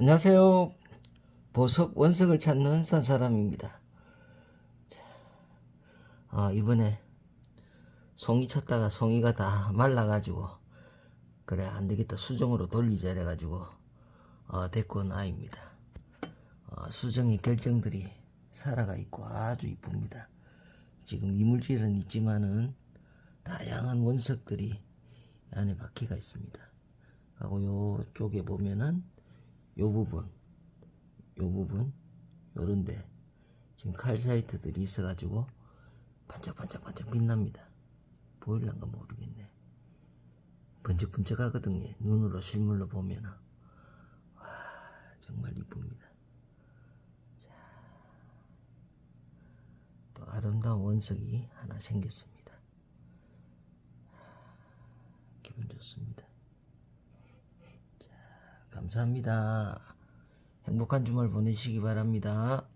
안녕하세요. 보석 원석을 찾는 산사람입니다. 자, 어, 이번에 송이 쳤다가 송이가 다 말라가지고 그래 안 되겠다 수정으로 돌리자 이래가지고 어, 데리고 온 아이입니다. 어, 수정의 결정들이 살아가 있고 아주 이쁩니다. 지금 이물질은 있지만은 다양한 원석들이 안에 바퀴가 있습니다. 하고 요 쪽에 보면은 요 부분 요 부분 요런데 지금 칼 사이트들이 있어가지고 반짝반짝반짝 빛납니다. 보일란가 모르겠네. 번쩍번쩍 하거든요. 눈으로 실물로 보면은 와 정말 이쁩니다. 자, 또 아름다운 원석이 하나 생겼습니다. 기분 좋습니다. 감사합니다. 행복한 주말 보내시기 바랍니다.